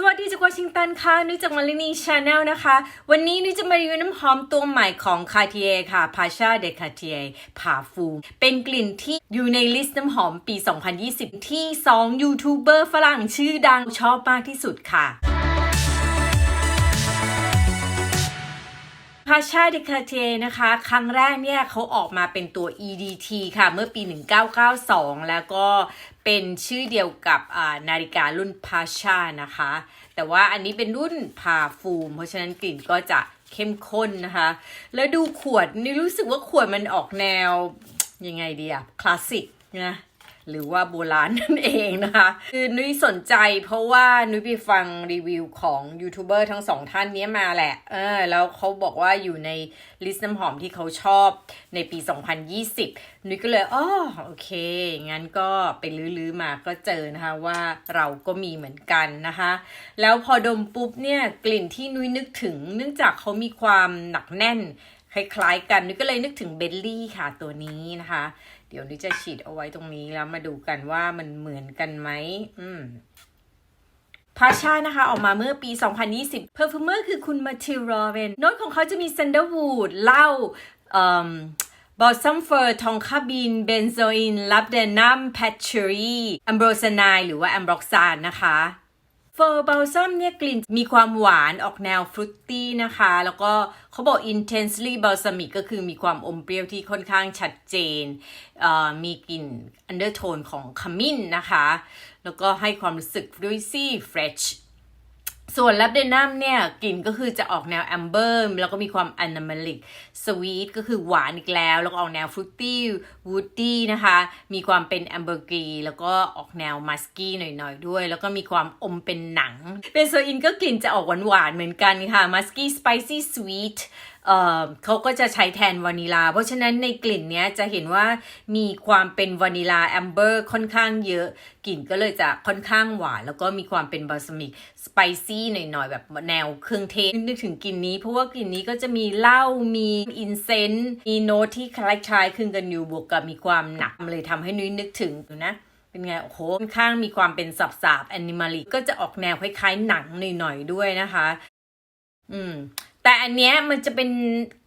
สวัสดีจากวอชิงตันค่ะ นุ้ยจากมารินีชาแนลนะคะ วันนี้นุ้ยจะมารีวิวน้ำหอมตัวใหม่ของ Cartier ค่ะ Pasha de Cartier ผ่าฟูเป็นกลิ่นที่อยู่ในลิสต์น้ำหอมปี 2020 ที่ 2 ยูทูบเบอร์ฝรั่งชื่อดังชอบมากที่สุดค่ะพาชาดิคาเทนะคะ ครั้งแรกเนี่ยเขาออกมาเป็นตัว EDT ค่ะ เมื่อปี 1992 แล้วก็ เป็นชื่อเดียวกับนาฬิการุ่นพาชานะคะ แต่ว่าอันนี้เป็นรุ่นพาฟูม เพราะฉะนั้นกลิ่นก็จะเข้มข้นนะคะ แล้วดูขวดนี่รู้สึกว่าขวดมันออกแนวยังไงดีอะคลาสสิกนะ หรือว่าโบราณนั่นเองนะคะ คือนุ้ยสนใจเพราะว่านุ้ยไปฟังรีวิวของยูทูบเบอร์ทั้งสองท่านนี้มาแหละ เออ แล้วเขาบอกว่าอยู่ในลิสต์น้ำหอมที่เขาชอบในปี 2020 นุ้ยก็เลยอ๋อโอเค งั้นก็ไปลื้อๆมาก็เจอนะคะว่าเราก็มีเหมือนกันนะคะ แล้วพอดมปุ๊บเนี่ยกลิ่นที่นุ้ยนึกถึง เนื่องจากเขามีความหนักแน่นคล้ายๆกันนุ้ยก็เลยนึกถึงเบลลี่ค่ะตัวนี้นะคะ เดี๋ยวนุ้จะฉีดเอาไว้ตรงนี้แล้วมาดูกันว่ามันเหมือนกันไหมอืมพาชานะคะ ออกมาเมื่อปี 2020 เพอร์ฟูเมอร์คือคุณมาทิลโรเวนโน้ตของเขาจะมี s ซนเดอร์วูดเหล้าบอสซัมเฟอร์ทองคาบิน เบนโซอินลับเดนัมแพทเชอรี่แอมโบรซานายหรือว่าแอมบร็อกซานนะคะ เฟอร์บาลซัมเนี่ยกลิ่นมีความหวานออกแนวฟรุตตี้นะคะ แล้วก็เขาบอก intensely balsamic ก็คือมีความอมเปรี้ยวที่ค่อนข้างชัดเจนเมีกลิ่น undertone ของขมิ้นนะคะ แล้วก็ให้ความรู้สึก juicy fresh ส่วนลับเดนัมเนี่ยกลิ่นก็คือจะออกแนวแอมเบอร์แล้วก็มีความอ n น m a ลิกสวีทก็คือหวานอีกแล้ว แล้วก็ออกแนวฟรุตตี้วูดดี้นะคะ มีความเป็นแอมเบอร์กีแล้วก็ออกแนวมัสกี้หน่อยๆด้วย แล้วก็มีความอมเป็นหนังเบนโซอินก็กลิ่นจะออกหวานๆเหมือนกันค่ะมัสกี้สไปซี่สวีท เอ่อเขาก็จะใช้แทนวานิลา เพราะฉะนั้นในกลิ่นเนี้ยจะเห็นว่ามีความเป็นวานิลาแอมเบอร์ค่อนข้างเยอะ กลิ่นก็เลยจะค่อนข้างหวาน แล้วก็มีความเป็นบาสมิกสไปซี่หน่อยๆ แบบแนวเครื่องเทศนึกถึงกลิ่นนี้ เพราะว่ากลิ่นนี้ก็จะมีเหล้ามีอินเซนต์มีโน้ตที่คล้ายๆคลึงกันอยู่บวกกับมีความหนักเลยทำให้นุ้ยนึกถึงนะเป็นไง โอ้โหค่อนข้างมีความเป็นสับสาบแอนิมาลิก็จะออกแนวคล้ายๆหนังหน่อยๆด้วยนะคะ อืมแต่อันเนี้ยมันจะเป็น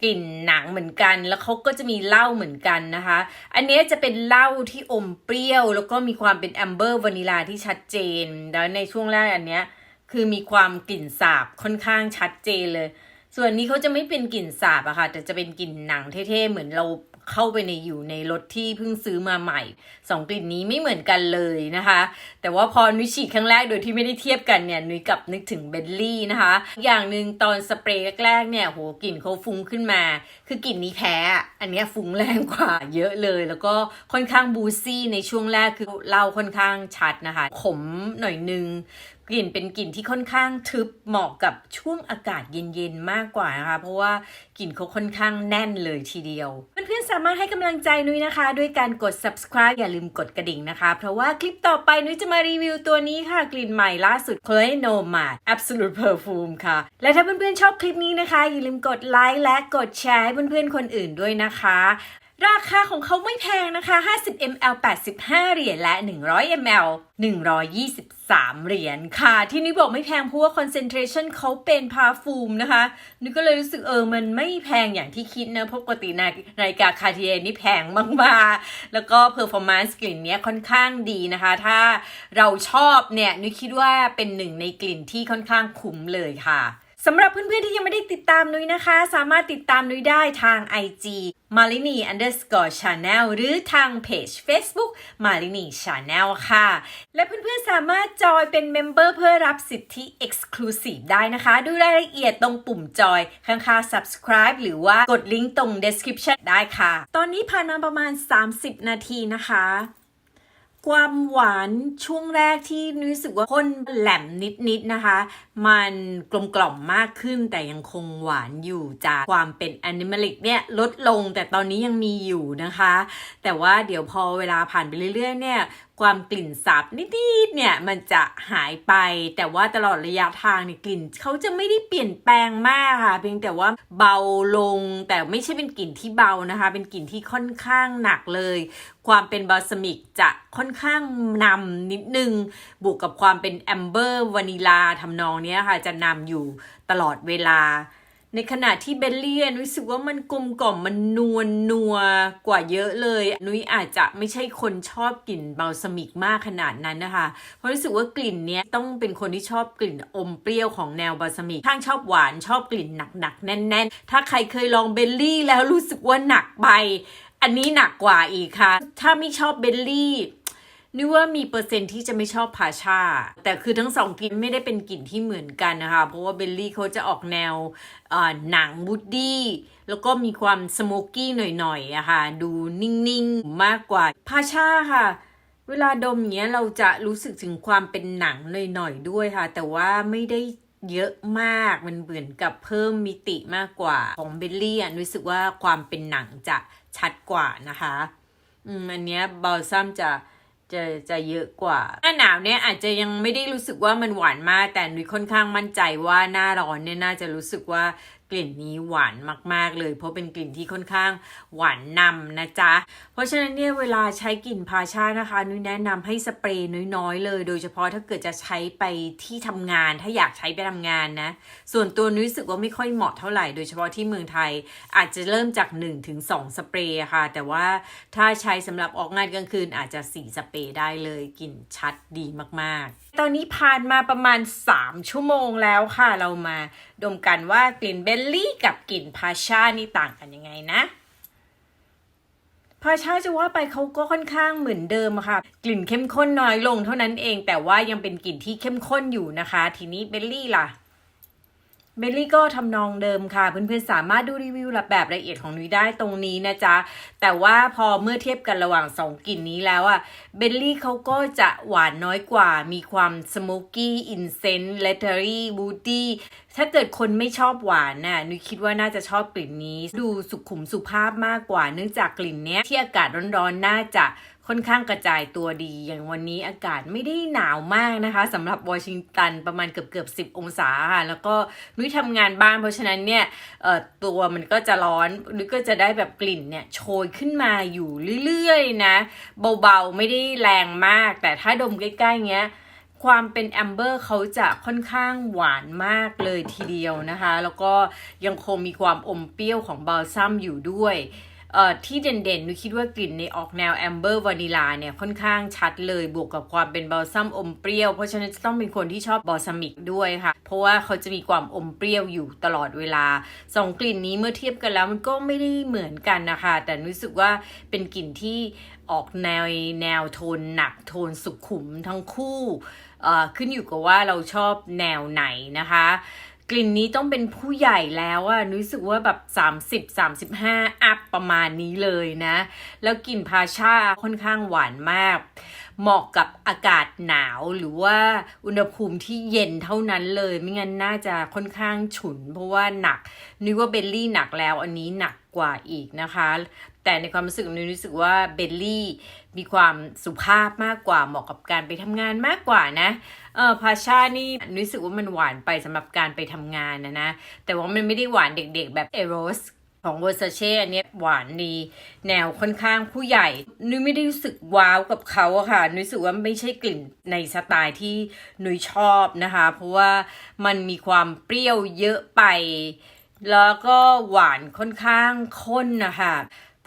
กลิ่นหนังเหมือนกัน แล้วเขาก็จะมีเหล้าเหมือนกันนะคะ อันเนี้ยจะเป็นเหล้าที่อมเปรี้ยว แล้วก็มีความเป็นแอมเบอร์วานิลาที่ชัดเจน แล้วในช่วงแรกอันเนี้ยคือมีความกลิ่นสาบค่อนข้างชัดเจนเลย ส่วนนี้เขาจะไม่เป็นกลิ่นสาบอะค่ะแต่จะเป็นกลิ่นหนังเท่ๆเหมือนเรา เข้าไปในอยู่ในรถที่เพิ่งซื้อมาใหม่สองกลิ่นนี้ไม่เหมือนกันเลยนะคะ แต่ว่าพอนุ้ยฉีดครั้งแรกโดยที่ไม่ได้เทียบกันเนี่ยนุ้ยกลับนึกถึงเบลลี่นะคะ อย่างหนึ่งตอนสเปรย์แรกๆเนี่ยโหกลิ่นเขาฟุ้งขึ้นมา คือกลิ่นนี้แพ้อะอันนี้ฟุ้งแรงกว่า เยอะเลย แล้วก็ค่อนข้างบูซี่ในช่วงแรกคือเล่าค่อนข้างชัดนะคะ ขมหน่อยนึง กลิ่นเป็นกลิ่นที่ค่อนข้างทึบเหมาะกับช่วงอากาศเย็นๆมากกว่านะคะเพราะว่ากลิ่นเขาค่อนข้างแน่นเลยทีเดียว เพื่อนๆสามารถให้กำลังใจนุ้ยนะคะ ด้วยการกด subscribe อย่าลืมกดกระดิ่งนะคะ เพราะว่าคลิปต่อไปนุ้ยจะมารีวิวตัวนี้ค่ะ กลิ่นใหม่ล่าสุด cloe Nomad Absolute Perfume ค่ะ และถ้าเพื่อนๆชอบคลิปนี้นะคะ อย่าลืมกดไลค์และกดแชร์ให้เพื่อนๆคนอื่นด้วยนะคะราคาของเขาไม่แพงนะคะ 50 ml 85 เหรียญ และ 100 ml 123 เหรียญค่ะ ที่นี่บอกไม่แพงเพราะว่า concentration เขาเป็นพาฟูมนะคะ นึกก็เลยรู้สึกเออ มันไม่แพงอย่างที่คิดนะ เพราะปกตินานาฬิกาคาเทียนี่แพงมากๆ แล้วก็ performance กลิ่นนี้ค่อนข้างดีนะคะ ถ้าเราชอบเนี่ยนุ้ยคิดว่าเป็นหนึ่งในกลิ่นที่ค่อนข้างคุ้มเลยค่ะ สำหรับเพื่อนๆที่ยังไม่ได้ติดตามนุ้ยนะคะ สามารถติดตามนุ้ยได้ทาง IG Malini underscore channel หรือทางเพจ Facebook Malini Channel ค่ะ และเพื่อนๆสามารถจอยเป็นเมมเบอร์เพื่อรับสิทธิ Exclusive ได้นะคะ ดูรายละเอียดตรงปุ่มจอยข้างๆ subscribe หรือว่ากดลิงก์ตรง description ได้ค่ะ ตอนนี้ผ่านมาประมาณ 30 นาทีนะคะ ความหวานช่วงแรกที่รู้สึกว่าข้นแหลมนิดๆนะคะ มันกลมกล่อมมากขึ้นแต่ยังคงหวานอยู่จากความเป็นแอนิม l ลิกเนี่ยลดลงแต่ตอนนี้ยังมีอยู่นะคะ แต่ว่าเดี๋ยวพอเวลาผ่านไปเรื่อยๆเนี่ยความกลิ่นสาบนิดๆเนี่ยมันจะหายไป แต่ว่าตลอดระยะทางเนี่ยกลิ่นเขาจะไม่ได้เปลี่ยนแปลงมากค่ะ เพียงแต่ว่าเบาลงแต่ไม่ใช่เป็นกลิ่นที่เบานะคะ เป็นกลิ่นที่ค่อนข้างหนักเลย ความเป็นบาสมิกจะค่อนข้างนำนิดนึง บวกกับความเป็นแอมเบอร์วานิลาทำนองนี้ค่ะ จะนำอยู่ตลอดเวลา ในขณะที่เบลลี่นุ้ยรู้สึกว่ามันกลมกล่อมมันนวลนัวกว่าเยอะเลย นุ้ยอาจจะไม่ใช่คนชอบกลิ่นบัลซามิกมากขนาดนั้นนะคะ เพราะรู้สึกว่ากลิ่นเนี้ยต้องเป็นคนที่ชอบกลิ่นอมเปรี้ยวของแนวบัลซามิกข้างชอบหวานชอบกลิ่นหนักๆแน่น ๆ ถ้าใครเคยลองเบลลี่แล้วรู้สึกว่าหนักไปอันนี้หนักกว่าอีกค่ะ ถ้าไม่ชอบเบลลี่ นึกว่ามีเปอร์เซ็นที่จะไม่ชอบพาชา แต่คือทั้งสองกลิ่นไม่ได้เป็นกลิ่นที่เหมือนกันนะคะ เพราะว่าเบลลี่เขาจะออกแนวหนังบูดดี้ แล้วก็มีความสโมกกี้หน่อยๆอะค่ะ ดูนิ่งๆ มากกว่าพาชาค่ะ เวลาดมเงี้ยเราจะรู้สึกถึงความเป็นหนังหน่อยๆด้วยค่ะ แต่ว่าไม่ได้เยอะมากมันเหมือนกับเพิ่มมิติมากกว่าของเบลลี่อะรู้สึกว่าความเป็นหนังจะชัดกว่านะคะ อืมอันเนี้ยบอลซัมจะ จะจะเยอะกว่า หน้าหนาวเนี่ยอาจจะยังไม่ได้รู้สึกว่ามันหวานมาก แต่นุ้ยค่อนข้างมั่นใจว่าหน้าร้อนเนี่ยน่าจะรู้สึกว่า กลิ่นนี้หวานมาก ๆ เลย เพราะเป็นกลิ่นที่ค่อนข้างหวานนำนะจ๊ะ เพราะฉะนั้นเนี่ยเวลาใช้กลิ่นพาชานะคะนุ้ยแนะนำให้สเปรย์น้อยๆ เลย โดยเฉพาะถ้าเกิดจะใช้ไปที่ทำงาน ถ้าอยากใช้ไปทำงานนะ ส่วนตัวนุ้ยรู้สึกว่าไม่ค่อยเหมาะเท่าไหร่ โดยเฉพาะที่เมืองไทย อาจจะเริ่มจาก1ถึง2สเปรย์ค่ะ แต่ว่าถ้าใช้สำหรับออกงานกลางคืนอาจจะ4สเปรย์ได้เลยกลิ่นชัดดีมากๆ ตอนนี้ผ่านมาประมาณ 3 ชั่วโมงแล้วค่ะเรามาดมกันว่ากลิ่นเบลลี่กับกลิ่นพาชานี่ต่างกันยังไงนะพาชาจะว่าไปเขาก็ค่อนข้างเหมือนเดิมค่ะ กลิ่นเข้มข้นน้อยลงเท่านั้นเอง แต่ว่ายังเป็นกลิ่นที่เข้มข้นอยู่นะคะ ทีนี้เบลลี่ล่ะ เบลลี่ก็ทำนองเดิมค่ะ เพื่อนๆ สามารถดูรีวิวแบบละเอียดของนุ้ยได้ตรงนี้นะจ๊ะ แต่ว่าพอเมื่อเทียบกันระหว่างสองกลิ่นนี้แล้วอะเบลลี่เขาก็จะหวานน้อยกว่า มีความสโมกกี้อินเซนต์เลเทอรี่บูตี้ถ้าเกิดคนไม่ชอบหวานน่ะนุ้ยคิดว่าน่าจะชอบกลิ่นนี้ ดูสุขุมสุภาพมากกว่า เนื่องจากกลิ่นเนี้ยที่อากาศร้อนๆ น่าจะ ค่อนข้างกระจายตัวดี อย่างวันนี้อากาศไม่ได้หนาวมากนะคะสำหรับวอชิงตันประมาณเกือบเกือบสิบองศาค่ะแล้วก็นุ้ยทำงานบ้านเพราะฉะนั้นเนี่ยตัวมันก็จะร้อนนุ้ยก็จะได้แบบกลิ่นเนี่ยโชยขึ้นมาอยู่เรื่อยๆนะ เบาๆไม่ได้แรงมาก แต่ถ้าดมใกล้ๆเงี้ยความเป็นแอมเบอร์เขาจะค่อนข้างหวานมากเลยทีเดียวนะคะ แล้วก็ยังคงมีความอมเปรี้ยวของบาลซัมอยู่ด้วย เอ่อที่เด่นๆนุคิดว่ากลิ่นในออกแนวแอมเบอร์วานิลาเนี่ยค่อนข้างชัดเลยบวกกับความเป็นบาลซัมอมเปรี้ยว เพราะฉะนั้นจะต้องเป็นคนที่ชอบบอลซามิกด้วยค่ะ เพราะว่าเขาจะมีความอมเปรี้ยวอยู่ตลอดเวลาสองกลิ่นนี้เมื่อเทียบกันแล้วมันก็ไม่ได้เหมือนกันนะคะ แต่รู้สึกว่าเป็นกลิ่นที่ออกแนวแนวโทนหนักโทนสุขุมทั้งคู่ขึ้นอยู่กับว่าเราชอบแนวไหนนะคะ กลิ่นนี้ต้องเป็นผู้ใหญ่แล้วอะรู้สึกว่าแบบ 30 35 อัพประมาณนี้เลยนะ แล้วกลิ่นพาชาค่อนข้างหวานมาก เหมาะกับอากาศหนาวหรือว่าอุณหภูมิที่เย็นเท่านั้นเลย ไม่งั้นน่าจะค่อนข้างฉุนเพราะว่าหนัก นึกว่าเบลลี่หนักแล้วอันนี้หนักกว่าอีกนะคะ แต่ในความรู้สึกนุ้รู้สึกว่าเบลลี่มีความสุภาพมากกว่าเหมาะกับการไปทำงานมากกว่านะเออพาชานี่รู้สึกว่ามันหวานไปสำหรับการไปทำงานนะนะ แต่ว่ามันไม่ได้หวานเด็กๆแบบเอโรสของเวอร์ซาเช่อันนี้หวานดีแนวค่อนข้างผู้ใหญ่ นุ้ยไม่ได้รู้สึกว้าวกับเขาอะค่ะ นุ้ยรู้สึกว่าไม่ใช่กลิ่นในสไตล์ที่นุ้ยชอบนะคะ เพราะว่ามันมีความเปรี้ยวเยอะไป แล้วก็หวานค่อนข้างข้นนะคะ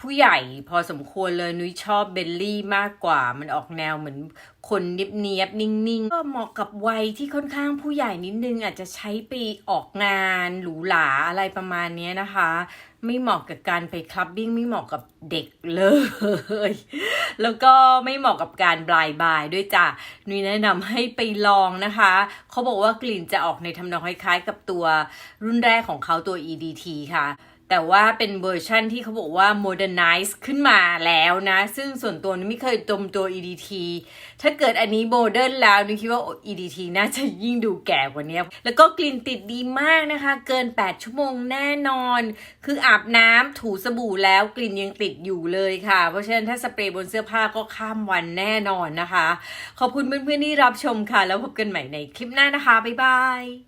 ผู้ใหญ่พอสมควรเลยนุ้ยชอบเบลลี่มากกว่า มันออกแนวเหมือนคนเนียบๆนิ่งๆ ก็เหมาะกับวัยที่ค่อนข้างผู้ใหญ่นิดนึงอาจจะใช้ไปออกงานหรูหราอะไรประมาณนี้นะคะ ไม่เหมาะกับการไปคลับบิ้งไม่เหมาะกับเด็กเลย แล้วก็ไม่เหมาะกับการบลายบายด้วยจ้ะนุ้ยแนะนำให้ไปลองนะคะ เขาบอกว่ากลิ่นจะออกในทำนองคล้ายๆ กับตัวรุ่นแรกของเขาตัว EDT ค่ะ แต่ว่าเป็นเวอร์ชั่นที่เขาบอกว่า modernize ขึ้นมาแล้วนะ ซึ่งส่วนตัวนี่ไม่เคยดมตัว EDT ถ้าเกิดอันนี้โมเดิร์นแล้วนี่คิดว่า EDT น่าจะยิ่งดูแก่กว่านี้ แล้วก็กลิ่นติดดีมากนะคะ เกิน 8 ชั่วโมงแน่นอน คืออาบน้ำถูสบู่แล้วกลิ่นยังติดอยู่เลยค่ะ เพราะฉะนั้นถ้าสเปรย์บนเสื้อผ้าก็ข้ามวันแน่นอนนะคะ ขอบคุณเพื่อนๆที่รับชมค่ะ แล้วพบกันใหม่ในคลิปหน้านะคะ บ๊ายบาย